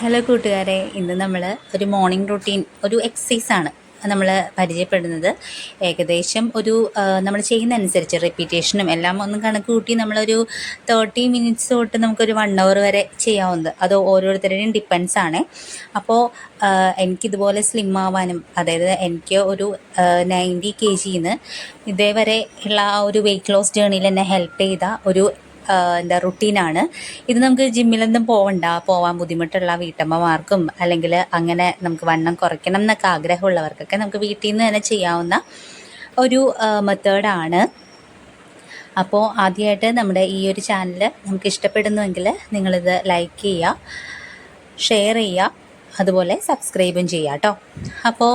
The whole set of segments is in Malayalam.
ഹലോ കൂട്ടുകാരെ. ഇന്ന് നമ്മൾ ഒരു മോർണിംഗ് റുട്ടീൻ ഒരു എക്സസൈസ് ആണ് നമ്മൾ പരിചയപ്പെടുന്നത്. ഏകദേശം ഒരു നമ്മൾ ചെയ്യുന്ന അനുസരിച്ച് റിപ്പീറ്റേഷനും എല്ലാം ഒന്നും കണക്ക് കൂട്ടി നമ്മളൊരു തേർട്ടി മിനിറ്റ്സ് തൊട്ട് നമുക്കൊരു വൺ അവർ വരെ ചെയ്യാവുന്നത്. അത് ഓരോരുത്തരുടെയും ഡിപ്പെൻസ് ആണ്. അപ്പോൾ എനിക്കിതുപോലെ സ്ലിം ആവാനും അതായത് എനിക്ക് ഒരു നയന്റി കെ ജിന്ന് ഇതേവരെ ഉള്ള ആ ഒരു വെയിറ്റ് ലോസ് ജേണിയിൽ എന്നെ ഹെൽപ്പ് ചെയ്ത ഒരു എന്താ റുട്ടീനാണ്. ഇത് നമുക്ക് ജിമ്മിലൊന്നും പോവണ്ട. പോവാൻ ബുദ്ധിമുട്ടുള്ള വീട്ടമ്മമാർക്കും അല്ലെങ്കിൽ അങ്ങനെ നമുക്ക് വണ്ണം കുറയ്ക്കണം എന്നൊക്കെ ആഗ്രഹമുള്ളവർക്കൊക്കെ നമുക്ക് വീട്ടിൽ നിന്ന് തന്നെ ചെയ്യാവുന്ന ഒരു മെത്തേഡാണ്. അപ്പോൾ ആദ്യമായിട്ട് നമ്മുടെ ഈ ഒരു ചാനൽ നമുക്ക് ഇഷ്ടപ്പെടുന്നുവെങ്കിൽ നിങ്ങളിത് ലൈക്ക് ചെയ്യുക ഷെയർ ചെയ്യുക. അതുപോലെ സബ്സ്ക്രൈബും ചെയ്യുക കേട്ടോ അപ്പോൾ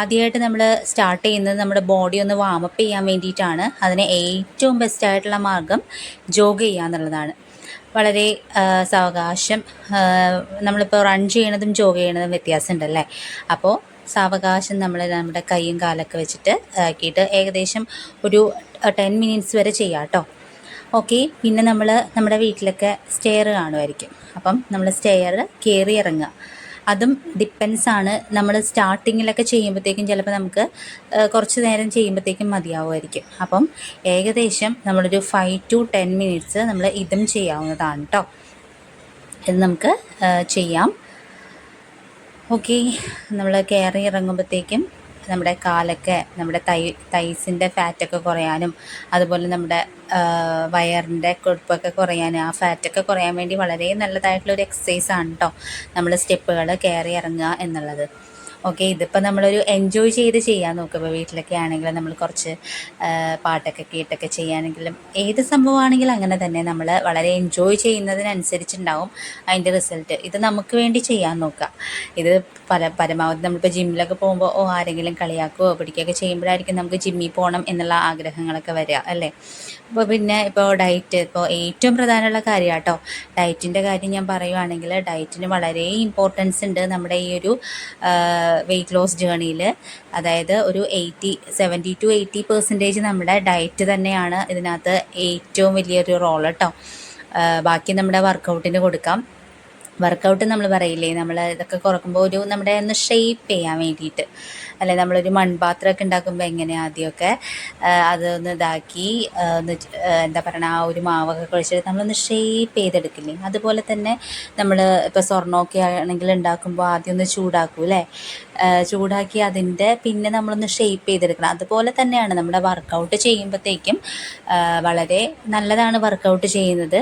ആദ്യമായിട്ട് നമ്മൾ സ്റ്റാർട്ട് ചെയ്യുന്നത് നമ്മുടെ ബോഡി ഒന്ന് വാമപ്പ് ചെയ്യാൻ വേണ്ടിയിട്ടാണ്. അതിന് ഏറ്റവും ബെസ്റ്റ് ആയിട്ടുള്ള മാർഗം ജോഗ് ചെയ്യുക എന്നുള്ളതാണ്. വളരെ സാവകാശം നമ്മളിപ്പോൾ റൺ ചെയ്യണതും ജോഗ് ചെയ്യണതും വ്യത്യാസമുണ്ടല്ലേ? അപ്പോൾ സാവകാശം നമ്മൾ നമ്മുടെ കൈയും കാലൊക്കെ വെച്ചിട്ട് ആക്കിയിട്ട് ഏകദേശം ഒരു ടെൻ മിനിറ്റ്സ് വരെ ചെയ്യാം കേട്ടോ ഓക്കെ പിന്നെ നമ്മൾ നമ്മുടെ വീട്ടിലൊക്കെ സ്റ്റെയർ കാണുമായിരിക്കും. അപ്പം നമ്മൾ സ്റ്റെയർ കയറി ഇറങ്ങുക. അതും ഡിപ്പെൻസ് ആണ്. നമ്മൾ സ്റ്റാർട്ടിങ്ങിലൊക്കെ ചെയ്യുമ്പോഴത്തേക്കും ചിലപ്പോൾ നമുക്ക് കുറച്ച് നേരം ചെയ്യുമ്പോഴത്തേക്കും മതിയാവുമായിരിക്കും. അപ്പം ഏകദേശം നമ്മളൊരു ഫൈവ് ടു ടെൻ മിനിറ്റ്സ് നമ്മൾ ഇതും ചെയ്യാവുന്നതാണ് കേട്ടോ ഇത് നമുക്ക് ചെയ്യാം. ഓക്കെ നമ്മൾ കയറി ഇറങ്ങുമ്പോഴത്തേക്കും നമ്മുടെ കാലൊക്കെ നമ്മുടെ തൈ തൈസിന്റെ ഫാറ്റൊക്കെ കുറയാനും അതുപോലെ നമ്മുടെ വയറിന്റെ കൊഴുപ്പൊക്കെ കുറയാനും ആ ഫാറ്റൊക്കെ കുറയാൻ വേണ്ടി വളരെ നല്ലതായിട്ടുള്ളൊരു എക്സസൈസാണ് കേട്ടോ നമ്മൾ സ്റ്റെപ്പുകൾ കയറി ഇറങ്ങുക എന്നുള്ളത്. ഓക്കെ ഇതിപ്പോൾ നമ്മളൊരു എൻജോയ് ചെയ്ത് ചെയ്യാൻ നോക്കുക ഇപ്പോൾ വീട്ടിലൊക്കെ ആണെങ്കിൽ നമ്മൾ കുറച്ച് പാട്ടൊക്കെ കേട്ടൊക്കെ ചെയ്യാനെങ്കിലും ഏത് സംഭവമാണെങ്കിലും അങ്ങനെ തന്നെ നമ്മൾ വളരെ എൻജോയ് ചെയ്യുന്നതിനനുസരിച്ചുണ്ടാവും അതിന്റെ റിസൾട്ട് ഇത് നമുക്ക് വേണ്ടി ചെയ്യാൻ നോക്കുക. ഇത് പല പരമാവധി നമ്മളിപ്പോൾ ജിമ്മിലൊക്കെ പോകുമ്പോൾ ഓ ആരെങ്കിലും കളിയാക്കുകയോ പിടിക്കുകയൊക്കെ ചെയ്യുമ്പോഴായിരിക്കും നമുക്ക് ജിമ്മിൽ പോകണം എന്നുള്ള ആഗ്രഹങ്ങളൊക്കെ വരിക അല്ലേ? അപ്പോൾ പിന്നെ ഇപ്പോൾ ഡയറ്റ് ഇപ്പോൾ ഏറ്റവും പ്രധാനമുള്ള കാര്യം കേട്ടോ ഡയറ്റിന്റെ കാര്യം ഞാൻ പറയുവാണെങ്കിൽ ഡയറ്റിന് വളരെ ഇമ്പോർട്ടൻസ് ഉണ്ട് നമ്മുടെ ഈ ഒരു വെയിറ്റ് ലോസ് ജേണിയിൽ അതായത് ഒരു eighty seventy two eighty percentage നമ്മുടെ ഡയറ്റ് തന്നെയാണ് ഇതിനകത്ത് ഏറ്റവും വലിയൊരു റോൾ കേട്ടോ ബാക്കി നമ്മുടെ വർക്കൗട്ടിന് കൊടുക്കാം. വർക്കൗട്ട് നമ്മൾ പറയില്ലേ നമ്മൾ ഇതൊക്കെ കുറക്കുമ്പോൾ ഒരു നമ്മുടെ ഒന്ന് ഷെയ്പ്പ് ചെയ്യാൻ വേണ്ടിയിട്ട്. അല്ലെ നമ്മളൊരു മൺപാത്രമൊക്കെ ഉണ്ടാക്കുമ്പോൾ എങ്ങനെയാണ് ആദ്യമൊക്കെ അതൊന്ന് ഇതാക്കി ഒന്ന് എന്താ പറയുക ആ ഒരു മാവൊക്കെ കുഴിച്ചിട്ട് നമ്മളൊന്ന് ഷെയ്പ്പ് ചെയ്തെടുക്കില്ലേ. അതുപോലെ തന്നെ നമ്മൾ ഇപ്പോൾ സ്വർണമൊക്കെ ആണെങ്കിൽ ഉണ്ടാക്കുമ്പോൾ ആദ്യം ഒന്ന് ചൂടാക്കും അല്ലേ? ചൂടാക്കി അതിന്റെ പിന്നെ നമ്മളൊന്ന് ഷേപ്പ് ചെയ്തെടുക്കണം. അതുപോലെ തന്നെയാണ് നമ്മുടെ വർക്കൗട്ട് ചെയ്യുമ്പോഴത്തേക്കും വളരെ നല്ലതാണ് വർക്കൗട്ട് ചെയ്യുന്നത്.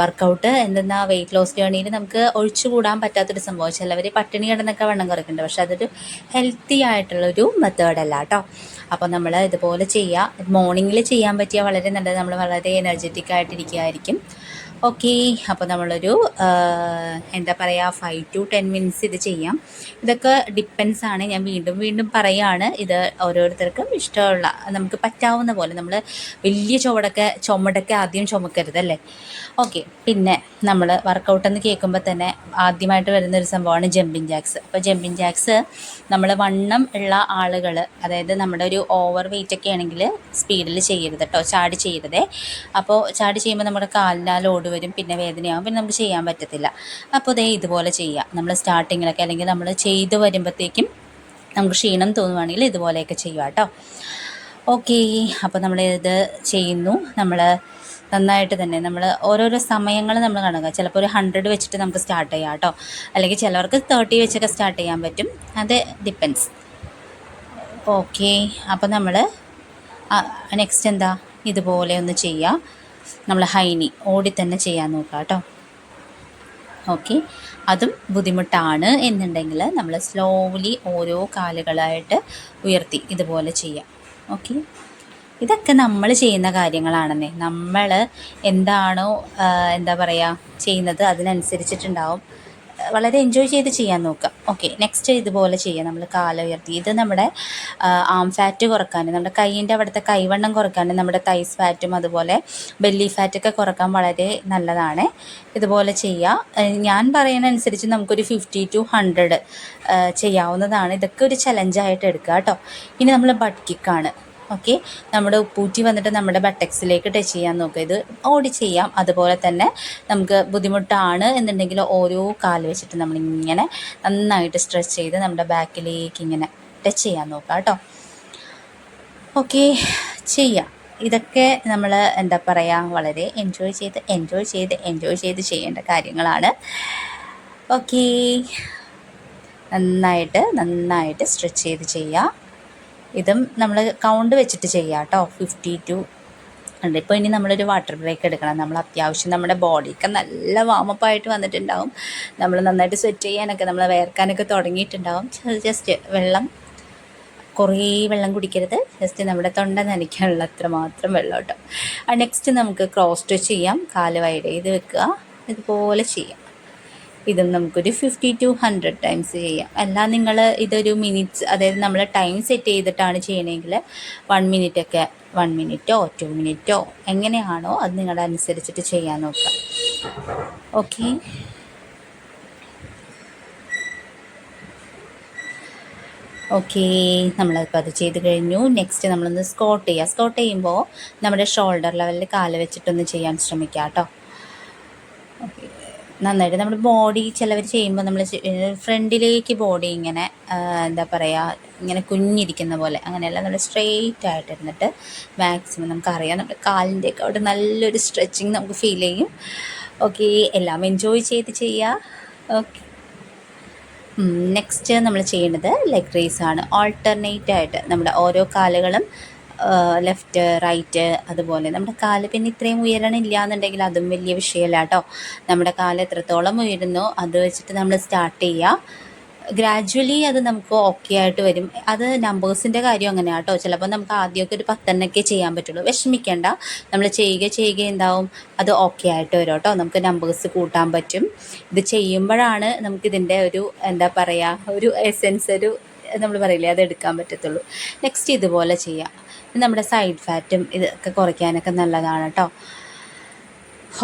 വർക്കൗട്ട് എന്തെന്നാ വെയിറ്റ് ലോസ് ജേണിയിൽ നമുക്ക് ഒഴിച്ചുകൂടാൻ പറ്റാത്തൊരു സംഭവം. ചിലവർ പട്ടിണി കിടന്നൊക്കെ വണ്ണം കുറയ്ക്കുന്നുണ്ട്. പക്ഷെ അതൊരു ഹെൽത്തി ആയിട്ടുള്ളൊരു മെത്തേഡല്ല കേട്ടോ. അപ്പോൾ നമ്മൾ ഇതുപോലെ ചെയ്യുക മോർണിംഗിൽ ചെയ്യാൻ പറ്റിയ വളരെ നല്ലത്. നമ്മൾ വളരെ എനർജറ്റിക് ആയിട്ടിരിക്കുകയായിരിക്കും. ഓക്കെ അപ്പോൾ നമ്മളൊരു എന്താ പറയുക ഫൈവ് ടു ടെൻ മിനിറ്റ്സ് ഇത് ചെയ്യാം. ഇതൊക്കെ ഡിപ്പെൻസ് ആണ്. ഞാൻ വീണ്ടും വീണ്ടും പറയുകയാണ് ഇത് ഓരോരുത്തർക്കും ഇഷ്ടമുള്ള നമുക്ക് പറ്റാവുന്ന പോലെ നമ്മൾ വലിയ ചുവടൊക്കെ ചുമടൊക്കെ ആദ്യം ചുമക്കരുത് അല്ലേ ഓക്കെ പിന്നെ നമ്മൾ വർക്കൗട്ട് എന്ന് കേൾക്കുമ്പോൾ തന്നെ ആദ്യമായിട്ട് വരുന്ന ഒരു സംഭവമാണ് ജമ്പിങ് ജാക്സ് അപ്പോൾ ജമ്പിങ് ജാക്സ് നമ്മൾ വണ്ണം ഉള്ള ആളുകൾ അതായത് നമ്മുടെ ഒരു ഓവർ വെയിറ്റ് ഒക്കെ ആണെങ്കിൽ സ്പീഡിൽ ചെയ്യരുത് കേട്ടോ ചാടി ചെയ്യരുതേ. അപ്പോൾ ചാടി ചെയ്യുമ്പോൾ നമ്മുടെ കാലിനാൽ ലോഡ് വരും പിന്നെ വേദനയാകും പിന്നെ നമുക്ക് ചെയ്യാൻ പറ്റത്തില്ല. അപ്പോൾ ദേ ഇതുപോലെ ചെയ്യുക നമ്മൾ സ്റ്റാർട്ടിങ്ങിലൊക്കെ അല്ലെങ്കിൽ നമ്മൾ ചെയ്തു വരുമ്പോഴത്തേക്കും നമുക്ക് ക്ഷീണം തോന്നുവാണെങ്കിൽ ഇതുപോലെയൊക്കെ ചെയ്യുക കേട്ടോ ഓക്കേ അപ്പോൾ നമ്മൾ ഇത് ചെയ്യുന്നു. നമ്മൾ നന്നായിട്ട് തന്നെ നമ്മൾ ഓരോരോ സമയങ്ങൾ നമ്മൾ കാണുക. ചിലപ്പോൾ ഒരു ഹൺഡ്രഡ് വെച്ചിട്ട് നമുക്ക് സ്റ്റാർട്ട് ചെയ്യാം കേട്ടോ അല്ലെങ്കിൽ ചിലവർക്ക് തേർട്ടി വെച്ചൊക്കെ സ്റ്റാർട്ട് ചെയ്യാൻ പറ്റും. അത് ഡിപ്പെൻസ് ഓക്കെ അപ്പോൾ നമ്മൾ നെക്സ്റ്റ് എന്താ? ഇതുപോലെ ഒന്ന് ചെയ്യുക നമ്മൾ ഹൈനി ഓടി തന്നെ ചെയ്യാൻ നോക്കുക കേട്ടോ ഓക്കെ അതും ബുദ്ധിമുട്ടാണ് എന്നുണ്ടെങ്കിൽ നമ്മൾ സ്ലോലി ഓരോ കാലുകളായിട്ട് ഉയർത്തി ഇതുപോലെ ചെയ്യാം. ഓക്കെ ഇതൊക്കെ നമ്മൾ ചെയ്യുന്ന കാര്യങ്ങളാണെന്നേ. നമ്മൾ എന്താണോ എന്താ പറയുക ചെയ്യുന്നത് അതിനനുസരിച്ചിട്ടുണ്ടാവും. വളരെ എൻജോയ് ചെയ്ത് ചെയ്യാൻ നോക്കുക ഓക്കെ നെക്സ്റ്റ് ഇതുപോലെ ചെയ്യുക നമ്മൾ കാല ഉയർത്തി. ഇത് നമ്മുടെ ആം ഫാറ്റ് കുറക്കാനും നമ്മുടെ കൈയിന്റെ അവിടുത്തെ കൈവണ്ണം കുറക്കാനും നമ്മുടെ തൈസ് ഫാറ്റും അതുപോലെ ബെല്ലി ഫാറ്റൊക്കെ കുറയ്ക്കാൻ വളരെ നല്ലതാണ്. ഇതുപോലെ ചെയ്യുക ഞാൻ പറയുന്ന അനുസരിച്ച് നമുക്കൊരു ഫിഫ്റ്റി ടു ഹൺഡ്രഡ് ചെയ്യാവുന്നതാണ്. ഇതൊക്കെ ഒരു ചലഞ്ചായിട്ട് എടുക്കുക കേട്ടോ ഇനി നമ്മൾ ബട്ട് കിക്കാണ് ഓക്കെ. നമ്മുടെ ഉപ്പൂറ്റി വന്നിട്ട് നമ്മുടെ ബട്ടക്സിലേക്ക് ടച്ച് ചെയ്യാൻ നോക്കുക ഇത് ഓടി ചെയ്യാം. അതുപോലെ തന്നെ നമുക്ക് ബുദ്ധിമുട്ടാണ് എന്നുണ്ടെങ്കിൽ ഓരോ കാൽ വെച്ചിട്ട് നമ്മൾ ഇങ്ങനെ നന്നായിട്ട് സ്ട്രെച്ച് ചെയ്ത് നമ്മുടെ ബാക്കിലേക്ക് ഇങ്ങനെ ടച്ച് ചെയ്യാൻ നോക്കുക കേട്ടോ. ഓക്കെ. ചെയ്യാം. ഇതൊക്കെ നമ്മൾ എന്താ പറയുക വളരെ എൻജോയ് ചെയ്ത് എൻജോയ് ചെയ്ത് എൻജോയ് ചെയ്ത് ചെയ്യേണ്ട കാര്യങ്ങളാണ്. ഓക്കെ. നന്നായിട്ട് നന്നായിട്ട് സ്ട്രെച്ച് ചെയ്ത് ചെയ്യുക ഇതും നമ്മൾ കൗണ്ട് വെച്ചിട്ട് ചെയ്യുക കേട്ടോ. ഫിഫ്റ്റി ടു ഉണ്ട് ഇപ്പോൾ ഇനി നമ്മളൊരു വാട്ടർ ബ്രേക്ക് എടുക്കണം. നമ്മൾ അത്യാവശ്യം നമ്മുടെ ബോഡിയൊക്കെ നല്ല വാമപ്പ് ആയിട്ട് വന്നിട്ടുണ്ടാവും. നമ്മൾ നന്നായിട്ട് സ്വെറ്റ് ചെയ്യാനൊക്കെ നമ്മൾ വേർക്കാനൊക്കെ തുടങ്ങിയിട്ടുണ്ടാവും. ജസ്റ്റ് വെള്ളം കുറേ വെള്ളം കുടിക്കരുത്. ജസ്റ്റ് നമ്മുടെ തൊണ്ട നനയ്ക്കാനുള്ള അത്ര മാത്രം വെള്ളം കേട്ടോ. നെക്സ്റ്റ് നമുക്ക് ക്രോസ് ടച്ച് ചെയ്യാം. കാൽ വൈഡ് ചെയ്ത് വെക്കുക. ഇതുപോലെ ചെയ്യാം. ഇതും നമുക്കൊരു ഫിഫ്റ്റി ടു ഹൺഡ്രഡ് ടൈംസ് ചെയ്യാം. അല്ല നിങ്ങൾ ഇതൊരു മിനിറ്റ്സ് അതായത് നമ്മൾ ടൈം സെറ്റ് ചെയ്തിട്ടാണ് ചെയ്യണമെങ്കിൽ വൺ മിനിറ്റ് ഒക്കെ വൺ മിനിറ്റോ ടു മിനിറ്റോ എങ്ങനെയാണോ അത് നിങ്ങളുടെ അനുസരിച്ചിട്ട് ചെയ്യാൻ നോക്കാം ഓക്കെ ഓക്കെ നമ്മളിപ്പോൾ അത് ചെയ്ത് കഴിഞ്ഞു. നെക്സ്റ്റ് നമ്മളൊന്ന് സ്കോട്ട് ചെയ്യുക സ്കോട്ട് ചെയ്യുമ്പോൾ നമ്മുടെ ഷോൾഡർ ലെവലിൽ കാൽ വെച്ചിട്ടൊന്ന് ചെയ്യാൻ ശ്രമിക്കുക കേട്ടോ ഓക്കെ നന്നായിട്ട്. നമ്മുടെ ബോഡി ചിലവർ ചെയ്യുമ്പോൾ നമ്മൾ ഫ്രണ്ടിലേക്ക് ബോഡി ഇങ്ങനെ എന്താ പറയുക ഇങ്ങനെ കുഞ്ഞിരിക്കുന്ന പോലെ അങ്ങനെയല്ല. നമ്മൾ സ്ട്രെയിറ്റ് ആയിട്ട് ഇരുന്നിട്ട് മാക്സിമം നമുക്കറിയാം. നമ്മുടെ കാലിന്റെയൊക്കെ അവിടെ നല്ലൊരു സ്ട്രെച്ചിങ് നമുക്ക് ഫീൽ ചെയ്യും. ഓക്കെ എല്ലാം എൻജോയ് ചെയ്ത് ചെയ്യുക ഓക്കെ നെക്സ്റ്റ് നമ്മൾ ചെയ്യേണ്ടത് ലെഗ് റേസ് ആണ്. ഓൾട്ടർനേറ്റ് ആയിട്ട് നമ്മുടെ ഓരോ കാലുകളും ലെഫ്റ്റ് റൈറ്റ് അതുപോലെ. നമ്മുടെ കാൽ പിന്നെ ഇത്രയും ഉയരണില്ല എന്നുണ്ടെങ്കിൽ അതും വലിയ വിഷയമല്ല കേട്ടോ. നമ്മുടെ കാൽ എത്രത്തോളം ഉയരുന്നോ അത് വെച്ചിട്ട് നമ്മൾ സ്റ്റാർട്ട് ചെയ്യുക ഗ്രാജ്വലി അത് നമുക്ക് ഓക്കെ ആയിട്ട് വരും. അത് നമ്പേഴ്സിന്റെ കാര്യം അങ്ങനെയാണ് കേട്ടോ. ചിലപ്പോൾ നമുക്ക് ആദ്യമൊക്കെ ഒരു പത്തെണ്ണൊക്കെ ചെയ്യാൻ പറ്റുള്ളൂ. വിഷമിക്കേണ്ട. നമ്മൾ ചെയ്യുക ചെയ്യുക എന്താവും? അത് ഓക്കെ ആയിട്ട് വരും കേട്ടോ. നമുക്ക് നമ്പേഴ്സ് കൂട്ടാൻ പറ്റും. ഇത് ചെയ്യുമ്പോഴാണ് നമുക്കിതിന്റെ ഒരു എന്താ പറയുക ഒരു എസെൻസ് ഒരു നമ്മൾ പറയില്ലേ അത് എടുക്കാൻ പറ്റത്തുള്ളൂ. നെക്സ്റ്റ് ഇതുപോലെ ചെയ്യാം. നമ്മുടെ സൈഡ് ഫാറ്റും ഇതൊക്കെ കുറയ്ക്കാനൊക്കെ നല്ലതാണ് കേട്ടോ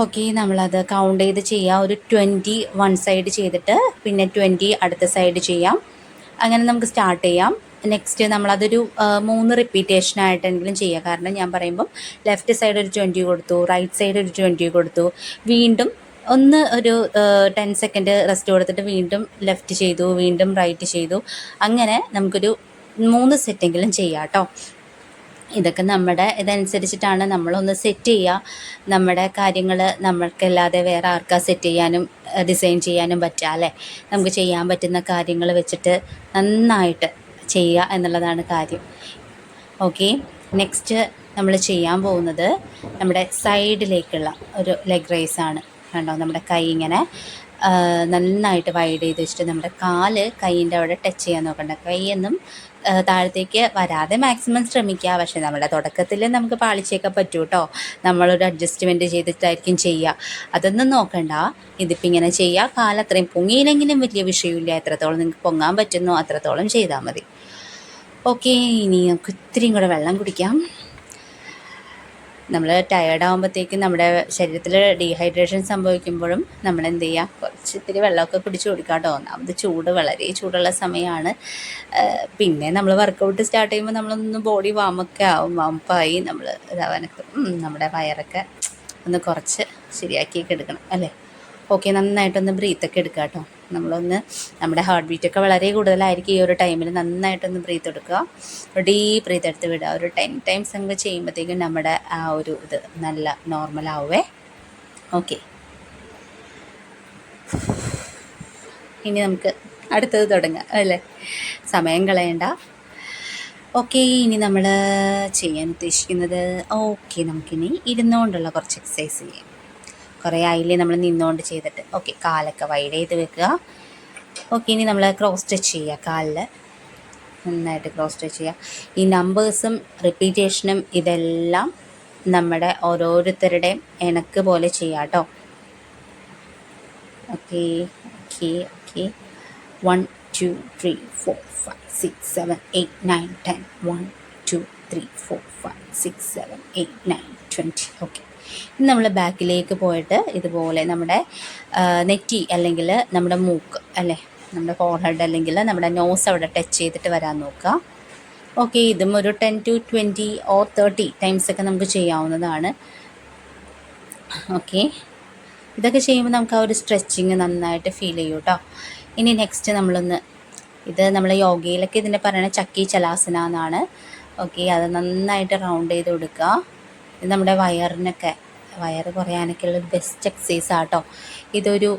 ഓക്കെ നമ്മളത് കൗണ്ട് ചെയ്ത് ചെയ്യാം. ഒരു ട്വന്റി വൺ സൈഡ് ചെയ്തിട്ട് പിന്നെ ട്വന്റി അടുത്ത സൈഡ് ചെയ്യാം. അങ്ങനെ നമുക്ക് സ്റ്റാർട്ട് ചെയ്യാം. നെക്സ്റ്റ് നമ്മളതൊരു മൂന്ന് റിപ്പീറ്റേഷൻ ചെയ്യുക കാരണം ഞാൻ പറയുമ്പം ലെഫ്റ്റ് സൈഡ് ഒരു ട്വന്റി കൊടുത്തു റൈറ്റ് സൈഡ് ഒരു ട്വന്റി കൊടുത്തു. വീണ്ടും ഒന്ന് ഒരു ടെൻ സെക്കൻഡ് റെസ്റ്റ് കൊടുത്തിട്ട് വീണ്ടും ലെഫ്റ്റ് ചെയ്തു വീണ്ടും റൈറ്റ് ചെയ്തു. അങ്ങനെ നമുക്കൊരു മൂന്ന് സെറ്റെങ്കിലും ചെയ്യാം കേട്ടോ ഇതൊക്കെ നമ്മുടെ ഇതനുസരിച്ചിട്ടാണ് നമ്മളൊന്ന് സെറ്റ് ചെയ്യുക നമ്മുടെ കാര്യങ്ങൾ നമ്മൾക്കല്ലാതെ വേറെ ആർക്കാ സെറ്റ് ചെയ്യാനും ഡിസൈൻ ചെയ്യാനും പറ്റുക അല്ലേ? നമുക്ക് ചെയ്യാൻ പറ്റുന്ന കാര്യങ്ങൾ വെച്ചിട്ട് നന്നായിട്ട് ചെയ്യുക എന്നുള്ളതാണ് കാര്യം. ഓക്കെ നെക്സ്റ്റ് നമ്മൾ ചെയ്യാൻ പോകുന്നത് നമ്മുടെ സൈഡിലേക്കുള്ള ഒരു ലെഗ് റൈസ് ആണ്. കണ്ടോ? നമ്മുടെ കൈ ഇങ്ങനെ നന്നായിട്ട് വൈഡ് ചെയ്ത് വെച്ചിട്ട് നമ്മുടെ കാൽ കൈയിന്റെ അവിടെ ടച്ച് ചെയ്യാൻ നോക്കണ്ട. കൈയൊന്നും താഴത്തേക്ക് വരാതെ മാക്സിമം ശ്രമിക്കുക പക്ഷേ നമ്മുടെ തുടക്കത്തിൽ നമുക്ക് പാളിച്ചയൊക്കെ പറ്റൂ കേട്ടോ നമ്മളൊരു അഡ്ജസ്റ്റ്മെന്റ് ചെയ്തിട്ടായിരിക്കും ചെയ്യുക അതൊന്നും നോക്കണ്ട. ഇതിപ്പോൾ ഇങ്ങനെ ചെയ്യുക കാൽ അത്രയും പൊങ്ങിയില്ലെങ്കിലും വലിയ വിഷയമില്ല. എത്രത്തോളം നിങ്ങൾക്ക് പൊങ്ങാൻ പറ്റുന്നോ അത്രത്തോളം ചെയ്താൽ മതി. ഓക്കെ ഇനി നമുക്ക് ഇത്തിരിയും കൂടെ വെള്ളം കുടിക്കാം. നമ്മൾ ടയേർഡ് ആകുമ്പോഴത്തേക്കും നമ്മുടെ ശരീരത്തിൽ ഡീഹൈഡ്രേഷൻ സംഭവിക്കുമ്പോഴും നമ്മൾ എന്ത് ചെയ്യുക കുറച്ച് ഇത്തിരി വെള്ളമൊക്കെ കുടിച്ച് കൊടുക്കുക കേട്ടോ ഒന്നാമത് ചൂട് വളരെ ചൂടുള്ള സമയമാണ് പിന്നെ നമ്മൾ വർക്കൗട്ട് സ്റ്റാർട്ട് ചെയ്യുമ്പോൾ നമ്മളൊന്ന് ബോഡി വാമൊക്കെ ആവും വാമപ്പായി നമ്മൾ ഇതാവാനൊക്കെ. നമ്മുടെ വയറൊക്കെ ഒന്ന് കുറച്ച് ശരിയാക്കിയൊക്കെ എടുക്കണം അല്ലേ? ഓക്കെ നന്നായിട്ടൊന്ന് ബ്രീത്തൊക്കെ എടുക്കാം കേട്ടോ നമ്മളൊന്ന് നമ്മുടെ ഹാർട്ട് ബീറ്റൊക്കെ വളരെ കൂടുതലായിരിക്കും ഈ ഒരു ടൈമിൽ നന്നായിട്ടൊന്ന് ബ്രീത്ത് എടുക്കുക. ഡീപ്പ് ബ്രീത്ത് എടുത്ത് വിടുക. ഒരു ടെൻ ടൈംസ് അങ്ങ് ചെയ്യുമ്പോഴത്തേക്കും നമ്മുടെ ആ ഒരു ഇത് നല്ല നോർമൽ ആവുമേ ഓക്കെ ഇനി നമുക്ക് അടുത്തത് തുടങ്ങാം അല്ലേ? സമയം കളയണ്ട. ഓക്കെ ഇനി നമ്മൾ ചെയ്യാൻ ഉദ്ദേശിക്കുന്നത് ഓക്കെ നമുക്കിനി ഇരുന്നുകൊണ്ടുള്ള കുറച്ച് എക്സസൈസ് ചെയ്യാം. കുറേ ആയില്ലേ നമ്മൾ നിന്നുകൊണ്ട് ചെയ്തിട്ട്. ഓക്കെ കാലൊക്കെ വൈഡ് ചെയ്ത് വെക്കുക. ഓക്കെ ഇനി നമ്മൾ ക്രോസ് സ്റ്റിച്ച് ചെയ്യുക കാലിൽ നന്നായിട്ട് ക്രോസ് സ്റ്റിച്ച് ചെയ്യുക. ഈ നമ്പേഴ്സും റിപ്പീറ്റേഷനും ഇതെല്ലാം നമ്മുടെ ഓരോരുത്തരുടെയും ഇണക്ക് പോലെ ചെയ്യാം കേട്ടോ. Okay okay okay. One two three four five six seven eight nine ten. One two three four five six seven eight nine twenty. Okay. ഇനി നമ്മൾ ബാക്കിലേക്ക് പോയിട്ട് ഇതുപോലെ നമ്മുടെ നെറ്റി അല്ലെങ്കിൽ നമ്മുടെ മൂക്ക് അല്ലേ നമ്മുടെ ഫോർഹെഡ് അല്ലെങ്കിൽ നമ്മുടെ നോസ് അവിടെ ടച്ച് ചെയ്തിട്ട് വരാൻ നോക്കുക. ഓക്കെ ഇതും ഒരു ten two twenty or thirty times ഒക്കെ നമുക്ക് ചെയ്യാവുന്നതാണ്. ഓക്കെ ഇതൊക്കെ ചെയ്യുമ്പോൾ നമുക്ക് ആ ഒരു സ്ട്രെച്ചിങ് നന്നായിട്ട് ഫീൽ ചെയ്യും കേട്ടോ ഇനി നെക്സ്റ്റ് നമ്മളൊന്ന് ഇത് നമ്മൾ യോഗയിലൊക്കെ ഇതിന്റെ പറയുന്നത് ചക്കി ചലാസന എന്നാണ്. ഓക്കെ അത് നന്നായിട്ട് റൗണ്ട് ചെയ്ത് കൊടുക്കുക. നമ്മുടെ വയറിനൊക്കെ വയറ് കുറയാനൊക്കെ ഉള്ളൊരു ബെസ്റ്റ് എക്സസൈസ് ആട്ടോ. ഇതൊരു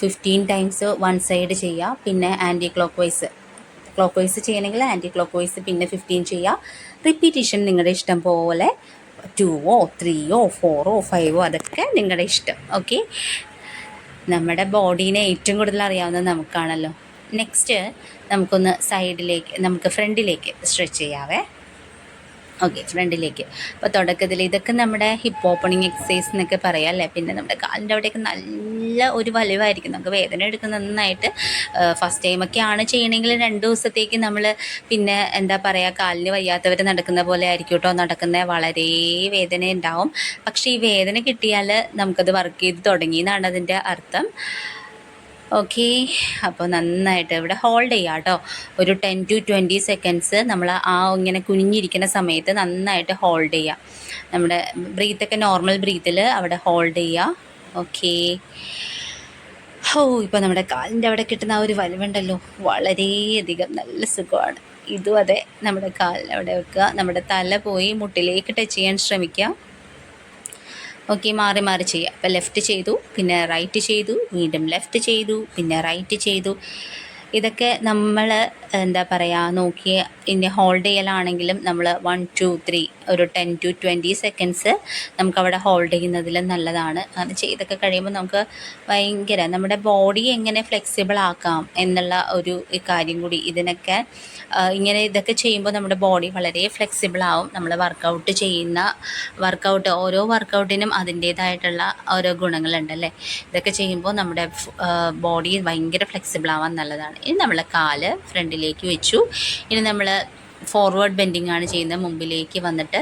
ഫിഫ്റ്റീൻ ടൈംസ് വൺ സൈഡ് ചെയ്യുക പിന്നെ anticlockwise clockwise ചെയ്യണമെങ്കിൽ ആന്റി ക്ലോക്ക് വൈസ് പിന്നെ ഫിഫ്റ്റീൻ ചെയ്യുക റിപ്പീറ്റേഷൻ നിങ്ങളുടെ ഇഷ്ടം പോലെ ടുവോ ത്രീയോ ഫോറോ ഫൈവോ അതൊക്കെ നിങ്ങളുടെ ഇഷ്ടം. ഓക്കെ നമ്മുടെ ബോഡീനെ ഏറ്റവും കൂടുതൽ അറിയാവുന്നത് നമുക്കാണല്ലോ. നെക്സ്റ്റ് നമുക്കൊന്ന് സൈഡിലേക്ക് നമുക്ക് ഫ്രണ്ടിലേക്ക് സ്ട്രെച്ച് ചെയ്യാവേ. ഓക്കെ ഫ്രണ്ടിലേക്ക്. അപ്പോൾ തുടക്കത്തിൽ ഇതൊക്കെ നമ്മുടെ ഹിപ്പ് ഓപ്പണിങ് എക്സസൈസ് എന്നൊക്കെ പറയാം അല്ലേ? പിന്നെ നമ്മുടെ കാലിന്റെ അവിടെയൊക്കെ നല്ല ഒരു വലിവായിരിക്കും. നമുക്ക് വേദന എടുക്കുന്ന നന്നായിട്ട് ഫസ്റ്റ് ടൈമൊക്കെ ആണ് ചെയ്യണമെങ്കിൽ രണ്ട് ദിവസത്തേക്ക് നമ്മൾ പിന്നെ എന്താ പറയുക കാലിന് വയ്യാത്തവർ നടക്കുന്ന പോലെ ആയിരിക്കും കേട്ടോ. നടക്കുന്ന വളരെ വേദന ഉണ്ടാവും. പക്ഷേ ഈ വേദന കിട്ടിയാൽ നമുക്കത് വർക്ക് ചെയ്ത് തുടങ്ങി എന്നാണ് അതിന്റെ അർത്ഥം. ഓക്കെ. അപ്പോൾ നന്നായിട്ട് ഇവിടെ ഹോൾഡ് ചെയ്യുക കേട്ടോ. ഒരു ടെൻ ടു ട്വന്റി സെക്കൻഡ്സ് നമ്മൾ ആ ഇങ്ങനെ കുനിഞ്ഞിരിക്കുന്ന സമയത്ത് നന്നായിട്ട് ഹോൾഡ് ചെയ്യുക നമ്മുടെ ബ്രീത്തൊക്കെ നോർമൽ ബ്രീത്തിൽ അവിടെ ഹോൾഡ് ചെയ്യുക ഓക്കെ. ഓ ഇപ്പോൾ നമ്മുടെ കാലിന്റെ അവിടെ കിട്ടുന്ന ആ ഒരു വലിവുണ്ടല്ലോ. വളരെയധികം നല്ല സുഖമാണ്. ഇതും അതെ നമ്മുടെ കാലിന്റെ അവിടെ വെക്കുക. നമ്മുടെ തല പോയി മുട്ടിലേക്ക് ടച്ച് ചെയ്യാൻ ശ്രമിക്കുക ഓക്കെ മാറി മാറി ചെയ്യുക അപ്പോൾ ലെഫ്റ്റ് ചെയ്തു പിന്നെ റൈറ്റ് ചെയ്തു വീണ്ടും ലെഫ്റ്റ് ചെയ്തു പിന്നെ റൈറ്റ് ചെയ്തു. ഇതൊക്കെ നമ്മൾ എന്താ പറയുക നോക്കി ഇനി ഹോൾഡ് ചെയ്യലാണെങ്കിലും നമ്മൾ വൺ ടു ത്രീ ഒരു ടെൻ ടു ട്വന്റി സെക്കൻഡ്സ് നമുക്കവിടെ ഹോൾഡ് ചെയ്യുന്നതിൽ നല്ലതാണ്. അത് ചെയ്തൊക്കെ കഴിയുമ്പോൾ നമുക്ക് ഭയങ്കര നമ്മുടെ ബോഡി എങ്ങനെ ഫ്ലെക്സിബിൾ ആക്കാം എന്നുള്ള ഒരു കാര്യം കൂടി ഇതിനൊക്കെ ഇങ്ങനെ ഇതൊക്കെ ചെയ്യുമ്പോൾ നമ്മുടെ ബോഡി വളരെ ഫ്ലെക്സിബിൾ ആവും. നമ്മൾ വർക്കൗട്ട് ചെയ്യുന്ന വർക്കൗട്ട് ഓരോ വർക്കൗട്ടിനും അതിന്റേതായിട്ടുള്ള ഓരോ ഗുണങ്ങളുണ്ടല്ലേ ഇതൊക്കെ ചെയ്യുമ്പോൾ നമ്മുടെ ബോഡി ഭയങ്കര ഫ്ലെക്സിബിൾ ആവാൻ നല്ലതാണ്. ഇനി നമ്മളെ കാൽ ഫ്രണ്ടിലേക്ക് വെച്ചു. ഇനി നമ്മൾ ഫോർവേഡ് ബെൻഡിങ് ആണ് ചെയ്യുന്നത്. മുമ്പിലേക്ക് വന്നിട്ട്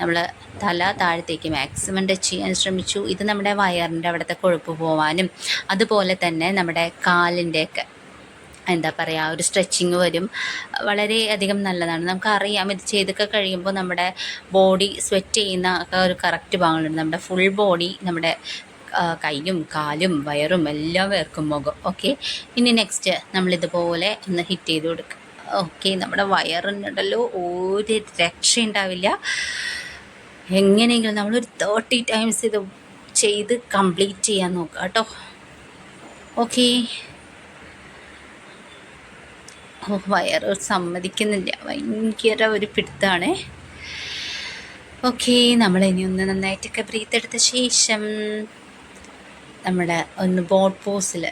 നമ്മൾ തല താഴത്തേക്ക് മാക്സിമം ടച്ച് ചെയ്യാൻ ശ്രമിച്ചു. ഇത് നമ്മുടെ വയറിന്റെ അവിടുത്തെ കൊഴുപ്പ് പോവാനും അതുപോലെ തന്നെ നമ്മുടെ കാലിന്റെയൊക്കെ എന്താ പറയുക ഒരു സ്ട്രെച്ചിങ് വരും. വളരെ അധികം നല്ലതാണ്. നമുക്കറിയാം ഇത് ചെയ്തൊക്കെ കഴിയുമ്പോൾ നമ്മുടെ ബോഡി സ്വെറ്റ് ചെയ്യുന്ന ഒരു കറക്റ്റ് ഭാഗങ്ങളുണ്ട്. നമ്മുടെ ഫുൾ ബോഡി നമ്മുടെ കൈയും കാലും വയറും എല്ലാം വേർക്കും മുഖം. ഓക്കെ? ഇനി നെക്സ്റ്റ് നമ്മളിതുപോലെ ഒന്ന് ഹിറ്റ് ചെയ്ത് കൊടുക്കുക ഓക്കെ നമ്മുടെ വയറിനുണ്ടല്ലോ ഒരു രക്ഷ ഉണ്ടാവില്ല എങ്ങനെയെങ്കിലും നമ്മളൊരു തേർട്ടി ടൈംസ് ഇത് ചെയ്ത് കംപ്ലീറ്റ് ചെയ്യാൻ നോക്കുക കേട്ടോ. ഓക്കെ? ഓ വയറ് സമ്മതിക്കുന്നില്ല. ഭയങ്കര ഒരു പിടുത്താണ്. ഓക്കെ നമ്മളിനി ഒന്ന് നന്നായിട്ടൊക്കെ ബ്രീത്ത് എടുത്ത ശേഷം നമ്മുടെ ഒന്ന് ബോട്ട് പോസിൽ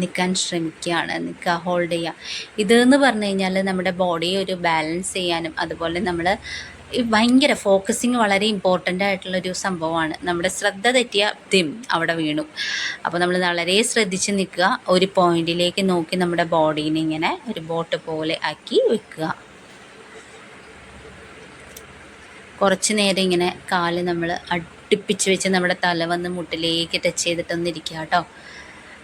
നിൽക്കാൻ ശ്രമിക്കുകയാണ് നിൽക്കുക ഹോൾഡ് ചെയ്യുക ഇതെന്ന് പറഞ്ഞു കഴിഞ്ഞാൽ നമ്മുടെ ബോഡിയെ ഒരു ബാലൻസ് ചെയ്യാനും അതുപോലെ നമ്മൾ ഭയങ്കര ഫോക്കസിങ് വളരെ ഇമ്പോർട്ടന്റ് ആയിട്ടുള്ളൊരു സംഭവമാണ്. നമ്മുടെ ശ്രദ്ധ തെറ്റിയ തിം അവിടെ വീണു. അപ്പോൾ നമ്മൾ വളരെ ശ്രദ്ധിച്ച് നിൽക്കുക ഒരു പോയിന്റിലേക്ക് നോക്കി നമ്മുടെ ബോഡീനെ ഇങ്ങനെ ഒരു ബോട്ട് പോലെ ആക്കി വെക്കുക കുറച്ച് നേരം ഇങ്ങനെ കാൽ നമ്മൾ അടുപ്പിച്ച് വെച്ച് നമ്മുടെ തല വന്ന് മുട്ടിലേക്ക് ടച്ച് ചെയ്തിട്ടൊന്ന് ഇരിക്കുക കേട്ടോ.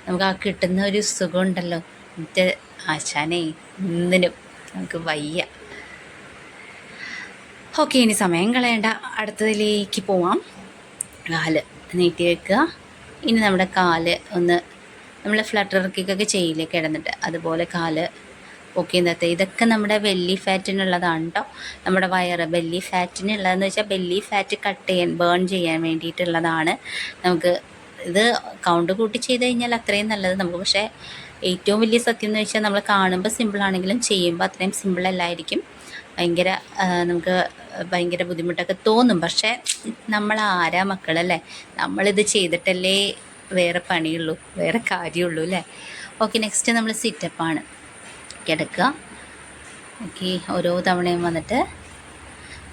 നമുക്ക് ആ കിട്ടുന്ന ഒരു സുഖമുണ്ടല്ലോ. എന്നിട്ട് ആശാനേ ഇന്നിനും നമുക്ക് വയ്യ. ഓക്കെ ഇനി സമയം കളയണ്ട. അടുത്തതിലേക്ക് പോവാം. കാൽ നീട്ടി വെക്കുക. ഇനി നമ്മുടെ കാൽ ഒന്ന് നമ്മൾ ഫ്ലട്ടർ കിക്കൊക്കെ ചെയ്യില്ലേ കിടന്നിട്ട്? അതുപോലെ കാൽ പൊക്കി നിർത്തുക ഇതൊക്കെ നമ്മുടെ വെല്ലി ഫാറ്റിനുള്ളതാണ് കേട്ടോ നമ്മുടെ വയറ് ബെല്ലി ഫാറ്റിനുള്ളതെന്ന് വെച്ചാൽ ബെല്ലി ഫാറ്റ് കട്ട് ചെയ്യാൻ ബേൺ ചെയ്യാൻ വേണ്ടിയിട്ടുള്ളതാണ്. നമുക്ക് ഇത് കൗണ്ട് കൂട്ടി ചെയ്ത് കഴിഞ്ഞാൽ അത്രയും നല്ലത് നമുക്ക്. പക്ഷേ ഏറ്റവും വലിയ സത്യം എന്ന് വെച്ചാൽ നമ്മൾ കാണുമ്പോൾ സിമ്പിളാണെങ്കിലും ചെയ്യുമ്പോൾ അത്രയും സിമ്പിൾ അല്ലായിരിക്കും. ഭയങ്കര നമുക്ക് ഭയങ്കര ബുദ്ധിമുട്ടൊക്കെ തോന്നും. പക്ഷേ നമ്മൾ ആരാ മക്കളല്ലേ നമ്മളിത് ചെയ്തിട്ടല്ലേ വേറെ പണിയുള്ളൂ വേറെ കാര്യമുള്ളൂ അല്ലേ? ഓക്കെ നെക്സ്റ്റ് നമ്മൾ സിറ്റപ്പാണ് കിടക്കുക ഓക്കെ ഓരോ തവണയും വന്നിട്ട്.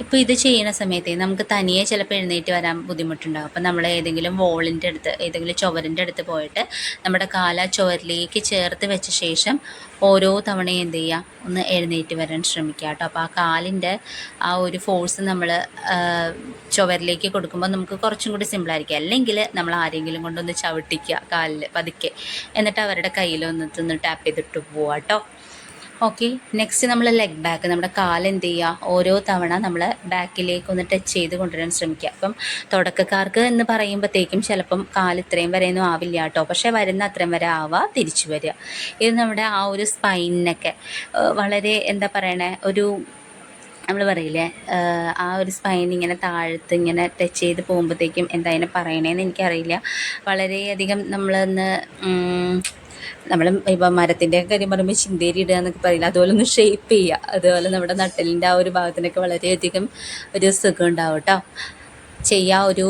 ഇപ്പോൾ ഇത് ചെയ്യുന്ന സമയത്ത് നമുക്ക് തനിയെ ചിലപ്പോൾ എഴുന്നേറ്റ് വരാൻ ബുദ്ധിമുട്ടുണ്ടാകും അപ്പോൾ നമ്മൾ ഏതെങ്കിലും വോളിന്റെ അടുത്ത് ഏതെങ്കിലും ചുവരിന്റെ അടുത്ത് പോയിട്ട് നമ്മുടെ കാല ചുവരിലേക്ക് ചേർത്ത് വെച്ച ശേഷം ഓരോ തവണയും എന്ത് ചെയ്യുക ഒന്ന് എഴുന്നേറ്റ് വരാൻ ശ്രമിക്കുക കേട്ടോ. അപ്പോൾ ആ കാലിന്റെ ആ ഒരു ഫോഴ്സ് നമ്മൾ ചുവരിലേക്ക് കൊടുക്കുമ്പോൾ നമുക്ക് കുറച്ചും കൂടി സിമ്പിളായിരിക്കും അല്ലെങ്കിൽ നമ്മൾ ആരെങ്കിലും കൊണ്ടൊന്ന് ചവിട്ടിക്കുക കാലിൽ പതുക്കെ. എന്നിട്ട് അവരുടെ കയ്യിലൊന്ന് ടാപ്പ് ചെയ്തിട്ട് പോവാം കേട്ടോ. ഓക്കെ നെക്സ്റ്റ് നമ്മൾ ലെഗ് ബാക്ക് നമ്മുടെ കാൽ എന്ത് ചെയ്യുക? ഓരോ തവണ നമ്മൾ ബാക്കിലേക്ക് ഒന്ന് ടച്ച് ചെയ്ത് കൊണ്ടുവരാൻ ശ്രമിക്കുക. അപ്പം തുടക്കക്കാർക്ക് എന്ന് പറയുമ്പോഴത്തേക്കും ചിലപ്പം കാൽ ഇത്രയും ഒന്നും ആവില്ല കേട്ടോ. പക്ഷേ വരുന്ന അത്രയും വരെ ആവുക തിരിച്ചു വരിക. ഇത് നമ്മുടെ ആ ഒരു സ്പൈനൊക്കെ വളരെ എന്താ പറയണേ? ഒരു നമ്മൾ പറയില്ലേ ആ ഒരു സ്പൈൻ ഇങ്ങനെ താഴത്ത് ഇങ്ങനെ ടച്ച് ചെയ്ത് പോകുമ്പോഴത്തേക്കും എന്താ അതിനെ പറയണേന്ന് എനിക്കറിയില്ല. വളരെയധികം നമ്മളൊന്ന് നമ്മൾ ഇപ്പം മരത്തിന്റെ കാര്യം പറയുമ്പോൾ ചിന്തേരി ഇടുക എന്നൊക്കെ പറയില്ല. അതുപോലെ ഒന്ന് ഷേപ്പ് ചെയ്യുക. അതുപോലെ നമ്മുടെ നട്ടലിന്റെ ആ ഒരു ഭാഗത്തിനൊക്കെ വളരെയധികം ഒരു സുഖം ഉണ്ടാവും കേട്ടോ ചെയ്യാം ഒരു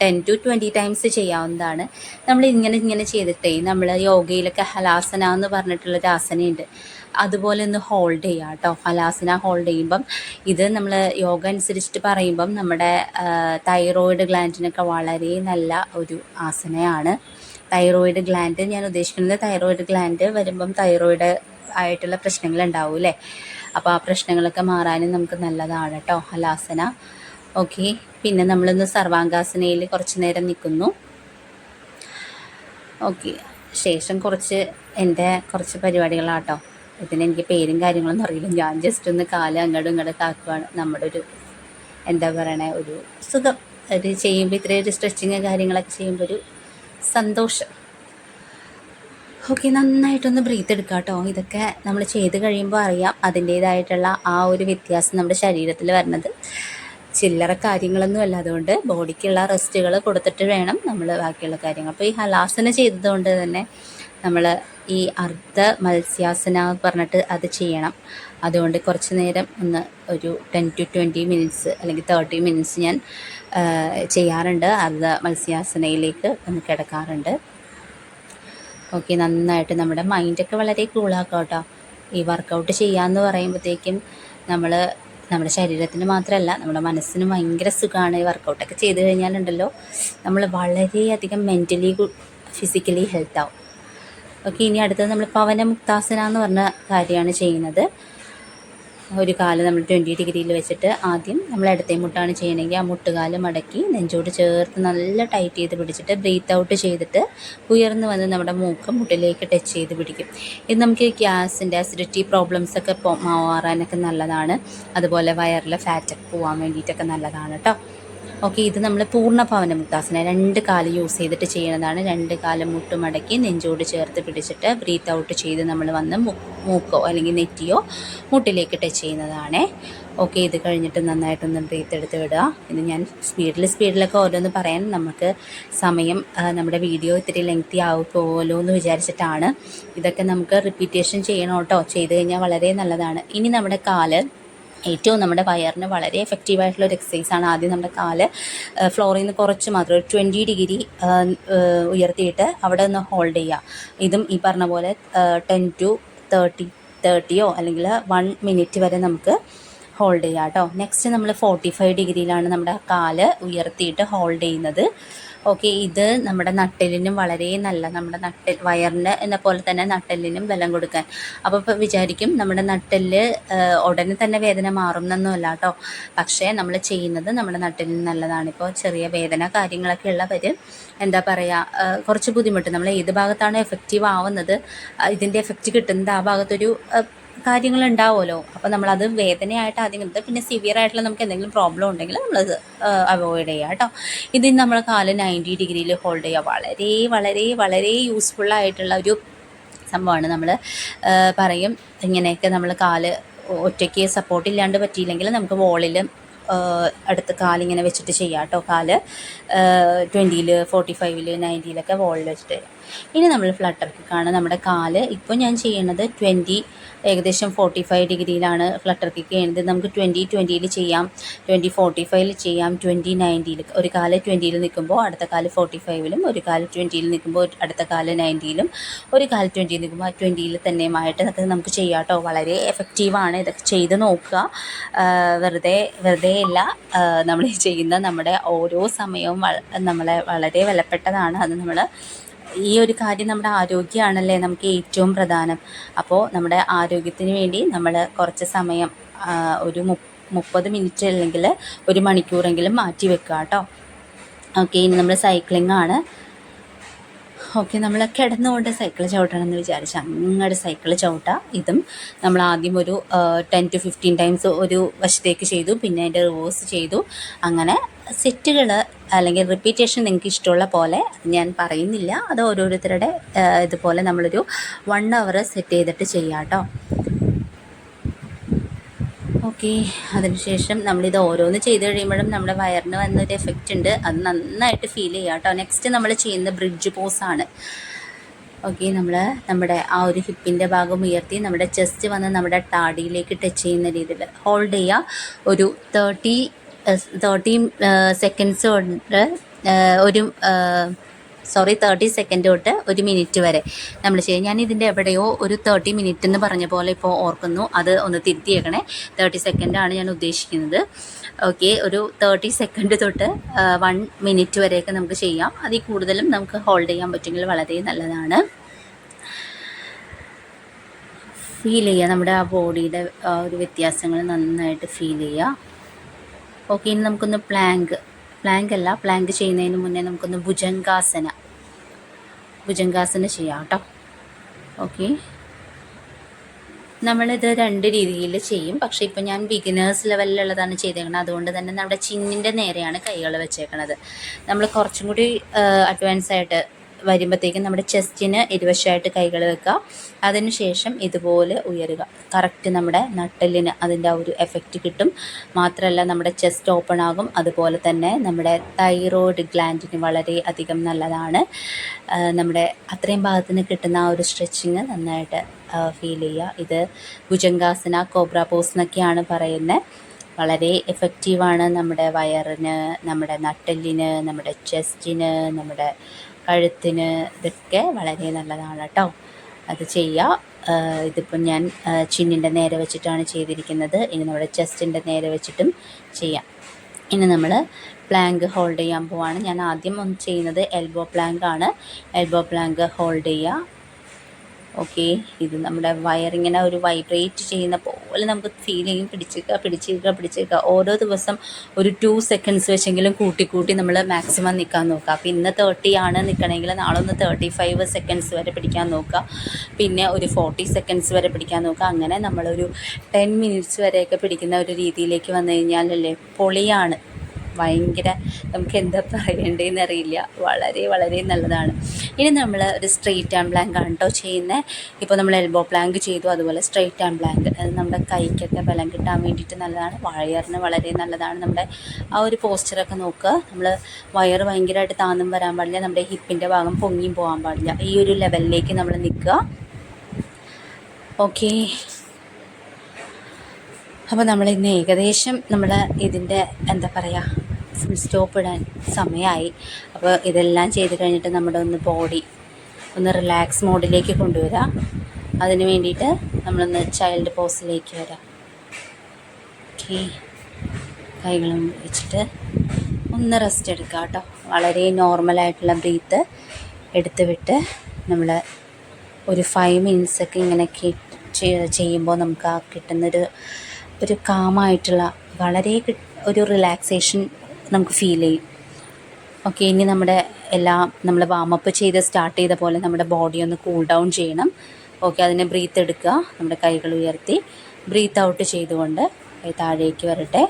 ടെൻ ടു ട്വന്റി ടൈംസ് ചെയ്യാവുന്നതാണ്. നമ്മൾ ഇങ്ങനെ ഇങ്ങനെ ചെയ്തിട്ടേ നമ്മൾ യോഗയിലൊക്കെ ഹലാസന എന്ന് പറഞ്ഞിട്ടുള്ളൊരു ആസനയുണ്ട്. അതുപോലെ ഒന്ന് ഹോൾഡ് ചെയ്യുക കേട്ടോ ഹലാസന ഹോൾഡ് ചെയ്യുമ്പം ഇത് നമ്മൾ യോഗ അനുസരിച്ചിട്ട് പറയുമ്പം നമ്മുടെ തൈറോയിഡ് ഗ്ലാൻഡിനൊക്കെ വളരെ നല്ല ഒരു ആസനയാണ്. തൈറോയിഡ് ഗ്ലാൻഡ് ഞാൻ ഉദ്ദേശിക്കുന്നത് തൈറോയിഡ് ഗ്ലാൻഡ് വരുമ്പം തൈറോയിഡ് ആയിട്ടുള്ള പ്രശ്നങ്ങൾ ഉണ്ടാവും അല്ലേ അപ്പോൾ ആ പ്രശ്നങ്ങളൊക്കെ മാറാനും നമുക്ക് നല്ലതാണ് കേട്ടോ ഹലാസന ഓക്കെ പിന്നെ നമ്മളിന്ന് സർവാംഗാസനയിൽ കുറച്ച് നേരം നിൽക്കുന്നു. ഓക്കെ ശേഷം കുറച്ച് എന്റെ കുറച്ച് പരിപാടികളാട്ടോ ഇതിന് എനിക്ക് പേരും കാര്യങ്ങളൊന്നും അറിയില്ല. ഞാൻ ജസ്റ്റ് ഒന്ന് കാൽ അങ്ങോട്ടും ഇങ്ങോട്ടും കാക്കുവാണ് നമ്മുടെ ഒരു എന്താ പറയണേ ഒരു സുഖം. ഒരു ചെയ്യുമ്പോൾ ഇത്രയും ഒരു സ്ട്രെച്ചിങ് കാര്യങ്ങളൊക്കെ ചെയ്യുമ്പോൾ ഒരു സന്തോഷം. ഓക്കെ നന്നായിട്ടൊന്ന് ബ്രീത്ത് എടുക്കുക കേട്ടോ ഇതൊക്കെ നമ്മൾ ചെയ്ത് കഴിയുമ്പോൾ അറിയാം അതിന്റേതായിട്ടുള്ള ആ ഒരു വ്യത്യാസം നമ്മുടെ ശരീരത്തിൽ വരുന്നത് ചില്ലറ കാര്യങ്ങളൊന്നും അല്ല അതുകൊണ്ട് ബോഡിക്കുള്ള റെസ്റ്റുകൾ കൊടുത്തിട്ട് വേണം നമ്മൾ ബാക്കിയുള്ള കാര്യങ്ങൾ. അപ്പോൾ ഈ ഹലാസന ചെയ്തതുകൊണ്ട് തന്നെ നമ്മൾ ഈ അർദ്ധ മത്സ്യാസന പറഞ്ഞിട്ട് അത് ചെയ്യണം. അതുകൊണ്ട് കുറച്ച് നേരം ഒന്ന് ഒരു ടെൻ ടു ട്വന്റി മിനിറ്റ്സ് അല്ലെങ്കിൽ തേർട്ടി മിനിറ്റ്സ് ഞാൻ ചെയ്യാറുണ്ട്. അർദ്ധ മത്സ്യാസനയിലേക്ക് ഒന്ന് കിടക്കാറുണ്ട്. ഓക്കെ നന്നായിട്ട് നമ്മുടെ മൈൻഡൊക്കെ വളരെ കൂളാക്കാം കേട്ടോ. ഈ വർക്കൗട്ട് ചെയ്യാമെന്ന് പറയുമ്പോഴത്തേക്കും നമ്മൾ നമ്മുടെ ശരീരത്തിന് മാത്രമല്ല നമ്മുടെ മനസ്സിന് ഭയങ്കര സുഖമാണ് ഈ വർക്കൗട്ടൊക്കെ ചെയ്ത് കഴിഞ്ഞാലുണ്ടല്ലോ നമ്മൾ വളരെയധികം മെന്റലി ഫിസിക്കലി ഹെൽത്ത് ആവും. ഓക്കെ ഇനി അടുത്തത് നമ്മൾ പവന മുക്താസന എന്ന് പറഞ്ഞ കാര്യമാണ് ചെയ്യുന്നത്. ഒരു കാൽ നമ്മൾ ട്വന്റി ഡിഗ്രിയിൽ വെച്ചിട്ട് ആദ്യം നമ്മൾ ഇടത്തെ മുട്ടാണ് ചെയ്യണമെങ്കിൽ ആ മുട്ടുകാൽ മടക്കി നെഞ്ചോട് ചേർത്ത് നല്ല ടൈറ്റ് ചെയ്ത് പിടിച്ചിട്ട് ബ്രീത്ത് ഔട്ട് ചെയ്തിട്ട് ഉയർന്ന് വന്ന് നമ്മുടെ മൂക്ക് മുട്ടിലേക്ക് ടച്ച് ചെയ്ത് പിടിക്കും. ഇത് നമുക്ക് ഗ്യാസിന്റെ അസിഡിറ്റി പ്രോബ്ലംസ് ഒക്കെ മാറാനൊക്കെ നല്ലതാണ്. അതുപോലെ വയറിലെ ഫാറ്റൊക്കെ പോകാൻ വേണ്ടിയിട്ടൊക്കെ നല്ലതാണ് കേട്ടോ ഓക്കെ ഇത് നമ്മൾ പൂർണ ഭവന മുക്താസന രണ്ട് കാൽ യൂസ് ചെയ്തിട്ട് ചെയ്യുന്നതാണ് രണ്ട് കാലം മുട്ടുമടക്കി നെഞ്ചോട് ചേർത്ത് പിടിച്ചിട്ട് ബ്രീത്ത് ഔട്ട് ചെയ്ത് നമ്മൾ വന്ന് മൂക്കോ അല്ലെങ്കിൽ നെറ്റിയോ മുട്ടിലേക്ക് ടച്ച് ചെയ്യുന്നതാണ്. ഓക്കെ ഇത് കഴിഞ്ഞിട്ട് നന്നായിട്ടൊന്ന് ബ്രീത്ത് എടുത്ത് വിടുക. ഇത് ഞാൻ സ്പീഡിൽ സ്പീഡിലൊക്കെ ഓരോന്ന് പറയാൻ നമുക്ക് സമയം നമ്മുടെ വീഡിയോ ഇത്തിരി ലെങ്തി ആവുമല്ലോ എന്ന് വിചാരിച്ചിട്ടാണ്. ഇതൊക്കെ നമുക്ക് റിപ്പീറ്റേഷൻ ചെയ്യണം കേട്ടോ ചെയ്ത് കഴിഞ്ഞാൽ വളരെ നല്ലതാണ്. ഇനി നമ്മുടെ കാൽ ഏറ്റവും നമ്മുടെ വയറിന് വളരെ എഫക്റ്റീവായിട്ടുള്ള ഒരു എക്സസൈസാണ് ആദ്യം നമ്മുടെ കാൽ ഫ്ലോറിൽ നിന്ന് കുറച്ച് മാത്രം ഒരു ട്വന്റി ഡിഗ്രി ഉയർത്തിയിട്ട് അവിടെ നിന്ന് ഹോൾഡ് ചെയ്യുക ഇതും ഈ പറഞ്ഞ പോലെ ടെൻ ടു തേർട്ടി തേർട്ടിയോ അല്ലെങ്കിൽ വൺ മിനിറ്റ് വരെ നമുക്ക് ഹോൾഡ് ചെയ്യാം കേട്ടോ. നെക്സ്റ്റ് നമ്മൾ ഫോർട്ടി ഫൈവ് ഡിഗ്രിയിലാണ് നമ്മുടെ കാൽ ഉയർത്തിയിട്ട് ഹോൾഡ് ചെയ്യുന്നത്. ഓക്കെ ഇത് നമ്മുടെ നട്ടലിനും വളരെ നല്ല നമ്മുടെ നട്ടൽ വയറിന് എന്ന പോലെ തന്നെ നട്ടലിനും ബലം കൊടുക്കാൻ. അപ്പോൾ ഇപ്പോൾ വിചാരിക്കും നമ്മുടെ നട്ടലിൽ ഉടനെ തന്നെ വേദന മാറും എന്നൊന്നുമല്ല കേട്ടോ. പക്ഷേ നമ്മൾ ചെയ്യുന്നത് നമ്മുടെ നട്ടലിന് നല്ലതാണ്. ഇപ്പോൾ ചെറിയ വേദന കാര്യങ്ങളൊക്കെ ഉള്ളവർ എന്താ പറയുക കുറച്ച് ബുദ്ധിമുട്ട്. നമ്മൾ ഏത് ഭാഗത്താണ് എഫക്റ്റീവ് ആവുന്നത് ഇതിന്റെ എഫക്റ്റ് കിട്ടുന്നത് ആ ഭാഗത്തൊരു കാര്യങ്ങൾ ഉണ്ടാവുമല്ലോ അപ്പോൾ നമ്മളത് വേദനയായിട്ട് ആദ്യം കണ്ടത് പിന്നെ സിവിയർ ആയിട്ടുള്ള നമുക്ക് എന്തെങ്കിലും പ്രോബ്ലം ഉണ്ടെങ്കിൽ നമ്മളത് അവോയ്ഡ് ചെയ്യുക കേട്ടോ. ഇതിന് നമ്മൾ കാൽ നയന്റി ഡിഗ്രിയിൽ ഹോൾഡ് ചെയ്യുക. വളരെ വളരെ വളരെ യൂസ്ഫുൾ ആയിട്ടുള്ള ഒരു സംഭവമാണ്. നമ്മൾ പറയും ഇങ്ങനെയൊക്കെ നമ്മൾ കാൽ ഒറ്റയ്ക്ക് സപ്പോർട്ട് ഇല്ലാണ്ട് പറ്റിയില്ലെങ്കിൽ നമുക്ക് വോളിൽ അടുത്ത് കാലിങ്ങനെ വെച്ചിട്ട് ചെയ്യാം കേട്ടോ. കാൽ ട്വന്റിയിൽ ഫോർട്ടി ഫൈവിൽ നയന്റിയിലൊക്കെ വോളിൽ വെച്ചിട്ട് ഇനി നമ്മൾ ഫ്ലട്ടർ കിക്കാണ് നമ്മുടെ കാൽ ഇപ്പോൾ ഞാൻ ചെയ്യുന്നത് ട്വന്റി ഏകദേശം ഫോർട്ടി ഫൈവ് ഡിഗ്രിയിലാണ് ഫ്ലട്ടർ കിക്ക് ചെയ്യുന്നത് നമുക്ക് ട്വന്റി ട്വന്റിയിൽ ചെയ്യാം. ട്വന്റി ഫോർട്ടി ഫൈവിൽ ചെയ്യാം. ട്വന്റി നയന്റിയിൽ ഒരു കാൽ ട്വന്റിയിൽ നിൽക്കുമ്പോൾ അടുത്ത കാൽ ഫോർട്ടി ഫൈവിലും ഒരു കാൽ ട്വന്റിയിൽ നിൽക്കുമ്പോൾ അടുത്ത കാൽ നയന്റിയിലും ഒരു കാൽ ട്വന്റിയിൽ നിൽക്കുമ്പോൾ ആ ട്വന്റിയിൽ തന്നെയുമായിട്ട് ഇതൊക്കെ നമുക്ക് ചെയ്യാം കേട്ടോ വളരെ എഫക്റ്റീവാണ് ഇതൊക്കെ ചെയ്ത് നോക്കുക. വെറുതെ വെറുതെ അല്ല നമ്മൾ ചെയ്യുന്ന നമ്മുടെ ഓരോ സമയവും നമ്മളെ വളരെ വിലപ്പെട്ടതാണ്. അത് നമ്മൾ ഈ ഒരു കാര്യം നമ്മുടെ ആരോഗ്യമാണല്ലേ നമുക്ക് ഏറ്റവും പ്രധാനം. അപ്പോൾ നമ്മുടെ ആരോഗ്യത്തിന് വേണ്ടി നമ്മൾ കുറച്ച് സമയം ഒരു മുപ്പ മുപ്പത് മിനിറ്റ് അല്ലെങ്കിൽ ഒരു മണിക്കൂറെങ്കിലും മാറ്റി വെക്കുക കേട്ടോ. ഓക്കെ ഇനി നമ്മൾ സൈക്ലിംഗ് ആണ്. ഓക്കെ നമ്മൾ കിടന്നുകൊണ്ട് സൈക്കിൾ ചവിട്ടണം എന്ന് വിചാരിച്ച അങ്ങോട്ട് സൈക്കിൾ ചവിട്ടുക ഇതും നമ്മൾ ആദ്യം ഒരു ടെൻ ടു ഫിഫ്റ്റീൻ ടൈംസ് ഒരു വശത്തേക്ക് ചെയ്തു പിന്നെ അതിന്റെ റിവേഴ്സ് ചെയ്തു. അങ്ങനെ സെറ്റുകൾ അല്ലെങ്കിൽ റിപ്പീറ്റേഷൻ നിങ്ങൾക്ക് ഇഷ്ടമുള്ള പോലെ ഞാൻ പറയുന്നില്ല. അത് ഓരോരുത്തരുടെ ഇതുപോലെ നമ്മളൊരു വൺ അവർ സെറ്റ് ചെയ്തിട്ട് ചെയ്യാം കേട്ടോ ഓക്കെ അതിനുശേഷം നമ്മളിത് ഓരോന്ന് ചെയ്ത് കഴിയുമ്പോഴും നമ്മുടെ വയറിന് വന്നൊരു എഫക്റ്റ് ഉണ്ട്. അത് നന്നായിട്ട് ഫീൽ ചെയ്യാം കേട്ടോ നെക്സ്റ്റ് നമ്മൾ ചെയ്യുന്ന ബ്രിഡ്ജ് പോസാണ് ഓക്കെ നമ്മൾ നമ്മുടെ ആ ഒരു ഹിപ്പിന്റെ ഭാഗം ഉയർത്തി നമ്മുടെ ചെസ്റ്റ് വന്ന് നമ്മുടെ താടിയിലേക്ക് ടച്ച് ചെയ്യുന്ന രീതിയിൽ ഹോൾഡ് ചെയ്യുക ഒരു തേർട്ടി തേർട്ടി സെക്കൻഡ്സ് കൊണ്ട് ഒരു സോറി തേർട്ടി സെക്കൻഡ് തൊട്ട് ഒരു മിനിറ്റ് വരെ. നമ്മൾ ചെയ്യും ഞാൻ ഇതിന്റെ എവിടെയോ ഒരു തേർട്ടി മിനിറ്റ് എന്ന് പറഞ്ഞ പോലെ ഇപ്പോൾ ഓർക്കുന്നു. അത് ഒന്ന് തിരുത്തിയേക്കണേ. തേർട്ടി സെക്കൻഡാണ് ഞാൻ ഉദ്ദേശിക്കുന്നത്. ഓക്കെ ഒരു തേർട്ടി സെക്കൻഡ് തൊട്ട് വൺ മിനിറ്റ് വരെയൊക്കെ നമുക്ക് ചെയ്യാം. അതിൽ കൂടുതലും നമുക്ക് ഹോൾഡ് ചെയ്യാൻ പറ്റുമെങ്കിൽ വളരെ നല്ലതാണ്. ഫീൽ ചെയ്യുക. നമ്മുടെ ആ ബോഡിയുടെ ഒരു വ്യത്യാസങ്ങൾ നന്നായിട്ട് ഫീൽ ചെയ്യുക. ഓക്കെ ഇനി നമുക്കൊന്ന് പ്ലാങ്ക് പ്ലാങ്ക് അല്ല പ്ലാങ്ക് ചെയ്യുന്നതിന് മുന്നേ നമുക്കൊന്ന് ഭുജങ്കാസന ഭുജങ്കാസന ചെയ്യാം കേട്ടോ. ഓക്കെ. നമ്മളിത് രണ്ട് രീതിയിൽ ചെയ്യും. പക്ഷേ ഇപ്പം ഞാൻ ബിഗിനേഴ്സ് ലെവലിലുള്ളതാണ് ചെയ്തേക്കുന്നത് അതുകൊണ്ട് തന്നെ നമ്മുടെ ചിന്നിന്റെ നേരെയാണ് കൈകൾ വെച്ചേക്കണത്. നമ്മൾ കുറച്ചും കൂടി അഡ്വാൻസ് ആയിട്ട് വരുമ്പോഴത്തേക്കും നമ്മുടെ ചെസ്റ്റിന് ഇരുവശമായിട്ട് കൈകൾ വെക്കുക. അതിനുശേഷം ഇതുപോലെ ഉയരുക. കറക്റ്റ് നമ്മുടെ നട്ടലിന് അതിന്റെ ഒരു എഫക്റ്റ് കിട്ടും. മാത്രമല്ല നമ്മുടെ ചെസ്റ്റ് ഓപ്പൺ ആകും. അതുപോലെ തന്നെ നമ്മുടെ തൈറോയ്ഡ് ഗ്ലാൻഡിന് വളരെ അധികം നല്ലതാണ്. നമ്മുടെ അത്രയും ഭാഗത്തിന് കിട്ടുന്ന ആ ഒരു സ്ട്രെച്ചിങ് നന്നായിട്ട് ഫീൽ ചെയ്യുക. ഇത് ഭുജങ്കാസന കോബ്ര പോസ് എന്നൊക്കെയാണ് പറയുന്നത്. വളരെ എഫക്റ്റീവാണ് നമ്മുടെ വയറിന് നമ്മുടെ നട്ടലിന് നമ്മുടെ ചെസ്റ്റിന് നമ്മുടെ കഴുത്തിന് ഇതൊക്കെ വളരെ നല്ലതാണ് കേട്ടോ. അത് ചെയ്യുക ഇതിപ്പം ഞാൻ ചിന്നിന്റെ നേരെ വെച്ചിട്ടാണ് ചെയ്തിരിക്കുന്നത്. ഇനി നമ്മുടെ ചെസ്റ്റിന്റെ നേരെ വെച്ചിട്ടും ചെയ്യാം. ഇനി നമ്മൾ പ്ലാങ്ക് ഹോൾഡ് ചെയ്യാൻ പോവാണ്. ഞാൻ ആദ്യം ഒന്ന് ചെയ്യുന്നത് എൽബോ പ്ലാങ്ക് ആണ് എൽബോ പ്ലാങ്ക് ഹോൾഡ് ചെയ്യുക. ഓക്കെ ഇത് നമ്മുടെ വയറിങ്ങനെ ഒരു വൈബ്രേറ്റ് ചെയ്യുന്ന പോലെ നമുക്ക് ഫീൽ പിടിച്ചേക്കുക പിടിച്ചേക്കുക പിടിച്ചേക്കുക ഓരോ ദിവസം ഒരു ടു സെക്കൻഡ്സ് വെച്ചെങ്കിലും കൂട്ടി കൂട്ടി നമ്മൾ മാക്സിമം നിൽക്കാൻ നോക്കുക. അപ്പോൾ ഇന്ന് തേർട്ടി ആണ് നിൽക്കണമെങ്കിൽ നാളെ ഒന്ന് തേർട്ടി ഫൈവ് സെക്കൻഡ്സ് വരെ പിടിക്കാൻ നോക്കുക. പിന്നെ ഒരു ഫോർട്ടി സെക്കൻഡ്സ് വരെ പിടിക്കാൻ നോക്കുക. അങ്ങനെ നമ്മളൊരു ടെൻ മിനിറ്റ്സ് വരെയൊക്കെ പിടിക്കുന്ന ഒരു രീതിയിലേക്ക് വന്നു കഴിഞ്ഞാലല്ലേ പൊളിയാണ്. ഭയങ്കര നമുക്ക് എന്താ പറയേണ്ടതെന്ന് അറിയില്ല. വളരെ വളരെ നല്ലതാണ്. ഇനി നമ്മൾ ഒരു സ്ട്രെയിറ്റ് ആൻഡ് ബ്ലാങ്ക് ആണ് കേട്ടോ ചെയ്യുന്നത് ഇപ്പോൾ നമ്മൾ എൽബോ പ്ലാങ്ക് ചെയ്തു അതുപോലെ സ്ട്രെയിറ്റ് ആൻഡ് ബ്ലാങ്ക് അത് നമ്മുടെ കൈക്കൊക്കെ ബലം കിട്ടാൻ വേണ്ടിയിട്ട് നല്ലതാണ്. വയറിന് വളരെ നല്ലതാണ് നമ്മുടെ ആ ഒരു പോസ്ചറൊക്കെ നോക്കുക. നമ്മൾ വയറ് ഭയങ്കരമായിട്ട് താന്നും വരാൻ പാടില്ല. നമ്മുടെ ഹിപ്പിന്റെ ഭാഗം പൊങ്ങിയും പോകാൻ പാടില്ല. ഈ ഒരു ലെവലിലേക്ക് നമ്മൾ നിൽക്കുക. ഓക്കേ അപ്പോൾ നമ്മൾ ഇന്ന് ഏകദേശം നമ്മൾ ഇതിന്റെ എന്താ പറയുക ഫുൾ സ്റ്റോപ്പ് ഇടാൻ സമയമായി അപ്പോൾ ഇതെല്ലാം ചെയ്ത് കഴിഞ്ഞിട്ട് നമ്മുടെ ഒന്ന് ബോഡി ഒന്ന് റിലാക്സ് മോഡിലേക്ക് കൊണ്ടുവരാം. അതിന് വേണ്ടിയിട്ട് നമ്മളൊന്ന് ചൈൽഡ് പോസിലേക്ക് വരാം. ഓക്കെ കൈകളും വെച്ചിട്ട് ഒന്ന് റെസ്റ്റ് എടുക്കുക കേട്ടോ വളരെ നോർമലായിട്ടുള്ള ബ്രീത്ത് എടുത്ത് വിട്ട് നമ്മൾ ഒരു ഫൈവ് മിനിറ്റ്സൊക്കെ ഇങ്ങനെ ചെയ്യുമ്പോൾ നമുക്ക് ആ കിട്ടുന്നൊരു ഒരു കാമായിട്ടുള്ള വളരെ ഒരു റിലാക്സേഷൻ നമുക്ക് ഫീൽ ചെയ്യും. ഓക്കെ ഇനി നമ്മുടെ എല്ലാം നമ്മൾ വാമപ്പ് ചെയ്ത് സ്റ്റാർട്ട് ചെയ്ത പോലെ നമ്മുടെ ബോഡി ഒന്ന് കൂൾ ഡൗൺ ചെയ്യണം. ഓക്കെ അതിനെ ബ്രീത്ത് എടുക്കുക. നമ്മുടെ കൈകൾ ഉയർത്തി ബ്രീത്ത് ഔട്ട് ചെയ്തുകൊണ്ട് താഴേക്ക് വരട്ടെ.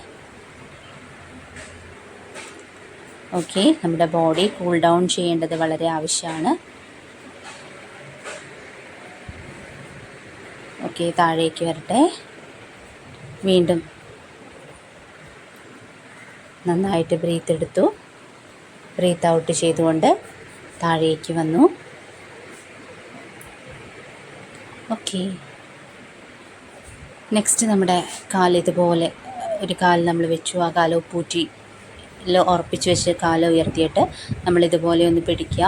ഓക്കെ നമ്മുടെ ബോഡി കൂൾ ഡൗൺ ചെയ്യേണ്ടത് വളരെ ആവശ്യമാണ്. ഓക്കെ താഴേക്ക് വരട്ടെ. വീണ്ടും നന്നായിട്ട് ബ്രീത്ത് എടുത്തു. ബ്രീത്ത് ഔട്ട് ചെയ്തുകൊണ്ട് താഴേക്ക് വന്നു. ഓക്കെ നെക്സ്റ്റ് നമ്മുടെ കാൽ ഇതുപോലെ ഒരു കാൽ നമ്മൾ വെച്ചു. ആ കാലോ പൂറ്റി ഉറപ്പിച്ച് വെച്ച് കാലോ ഉയർത്തിയിട്ട് നമ്മളിതുപോലെ ഒന്ന് പിടിക്കുക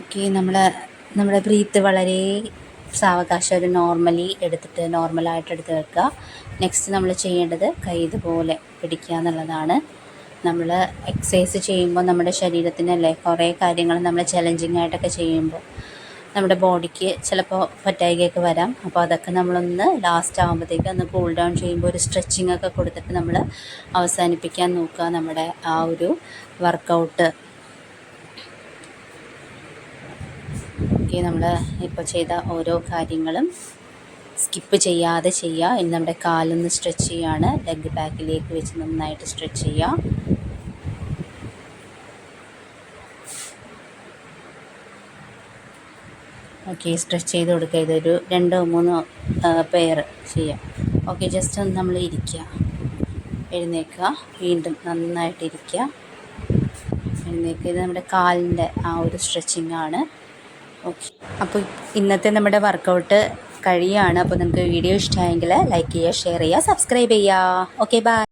ഓക്കെ ഓക്കെ നമ്മൾ നമ്മുടെ ബ്രീത്ത് വളരെ സാവകാശം ഒരു നോർമലി എടുത്തിട്ട് നോർമലായിട്ട് എടുത്ത് വെക്കുക. നെക്സ്റ്റ് നമ്മൾ ചെയ്യേണ്ടത് കൈ ഇതുപോലെ പിടിക്കുക എന്നുള്ളതാണ്. നമ്മൾ എക്സസൈസ് ചെയ്യുമ്പോൾ നമ്മുടെ ശരീരത്തിനല്ലേ കുറേ കാര്യങ്ങൾ നമ്മൾ ചലഞ്ചിങ് ആയിട്ടൊക്കെ ചെയ്യുമ്പോൾ നമ്മുടെ ബോഡിക്ക് ചിലപ്പോൾ പറ്റായികയൊക്കെ വരാം. അപ്പോൾ അതൊക്കെ നമ്മളൊന്ന് ലാസ്റ്റ് ആകുമ്പോഴത്തേക്ക് ഒന്ന് കൂൾ ഡൗൺ ചെയ്യുമ്പോൾ ഒരു സ്ട്രെച്ചിങ് ഒക്കെ കൊടുത്തിട്ട് നമ്മൾ അവസാനിപ്പിക്കാൻ നോക്കുക. നമ്മുടെ ആ ഒരു വർക്കൗട്ട് ഓക്കെ നമ്മൾ ഇപ്പോൾ ചെയ്ത ഓരോ കാര്യങ്ങളും സ്കിപ്പ് ചെയ്യാതെ ചെയ്യുക ഇനി നമ്മുടെ കാലൊന്ന് സ്ട്രെച്ച് ചെയ്യുകയാണ് ലെഗ് ബാക്കിലേക്ക് വെച്ച് നന്നായിട്ട് സ്ട്രെച്ച് ചെയ്യുക ഓക്കെ സ്ട്രെച്ച് ചെയ്ത് കൊടുക്കുക. ഇതൊരു രണ്ടോ മൂന്നോ പെയർ ചെയ്യാം. ഓക്കെ ജസ്റ്റ് ഒന്ന് നമ്മൾ ഇരിക്കുക. എഴുന്നേൽക്കുക വീണ്ടും നന്നായിട്ട് ഇരിക്കുക. എഴുന്നേൽക്കുക ഇത് നമ്മുടെ കാലിന്റെ ആ ഒരു സ്ട്രെച്ചിങ് ആണ്. ഓക്കെ. അപ്പോൾ ഇന്നത്തെ നമ്മുടെ വർക്കൗട്ട് കഴിയാണ്. അപ്പോൾ നിങ്ങൾക്ക് വീഡിയോ ഇഷ്ടമായെങ്കിൽ ലൈക്ക് ചെയ്യുക ഷെയർ ചെയ്യുക സബ്സ്ക്രൈബ് ചെയ്യുക. Okay bye.